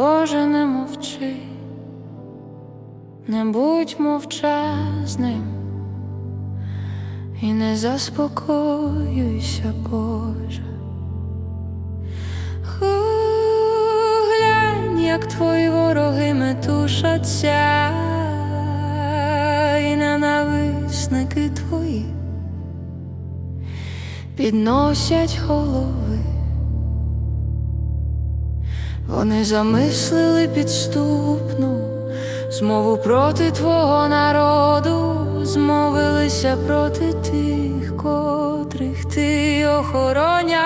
Боже, не мовчи, не будь мовчазним і не заспокоюйся, Боже. Глянь, як твої вороги метушаться, і ненависники твої підносять голови. Вони замислили підступну змову проти твого народу, змовилися проти тих, котрих ти охороняєш.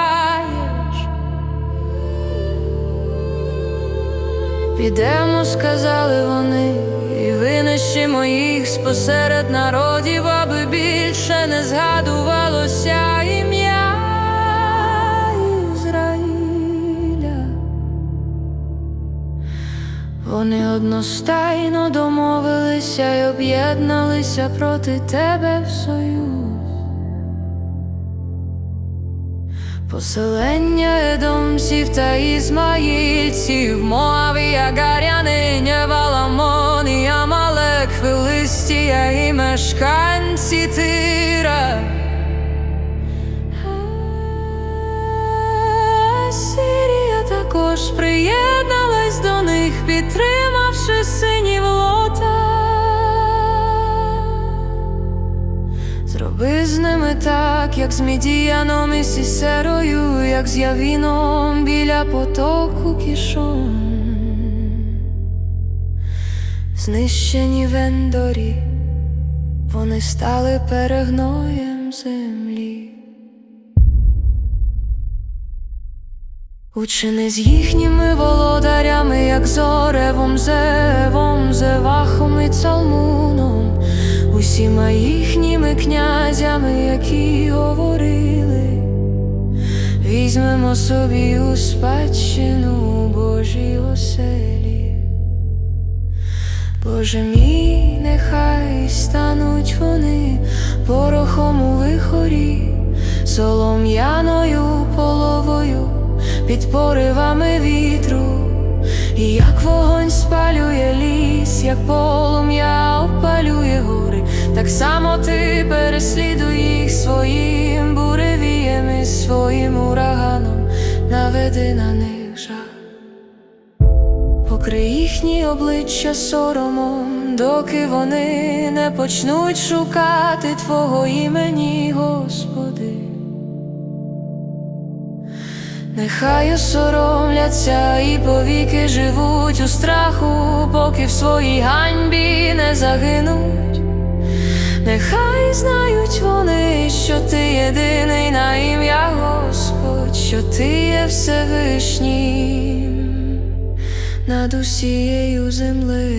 Підемо, сказали вони, і винищимо їх спосеред народів, аби більше не згадувалося Вони одностайно домовилися й об'єдналися проти тебе в союз. Поселення едомців та ізмаїльців, Моаві, Агаряни, Неваламон і Амалек, Филистія і мешканці Тира. Зроби з ними так, як з Мідіяном і Сісерою, як з Явіном біля потоку кішон. Знищені вендорі, вони стали перегноєм землі. Учини з їхніми володарями, як зоревом, зевом, зевахом і цалмуном, усіма їхніми князями, які говорили, візьмемо собі у спадщину Божій оселі. Боже мій, нехай стануть вони порохом у вихорі, солом'яною половою під поривами вітру, і як вогонь спалює ліс, як полум'я опалює переслідуй їх своїм буревієм і своїм ураганом, наведи на них жах. Покрий їхні обличчя соромом, доки вони не почнуть шукати Твого імені, Господи. Нехай осоромляться і повіки живуть у страху, поки в своїй ганьбі не загинуть. Нехай знають вони, що ти єдиний на ім'я Господь, що ти є Всевишнім над усією землею.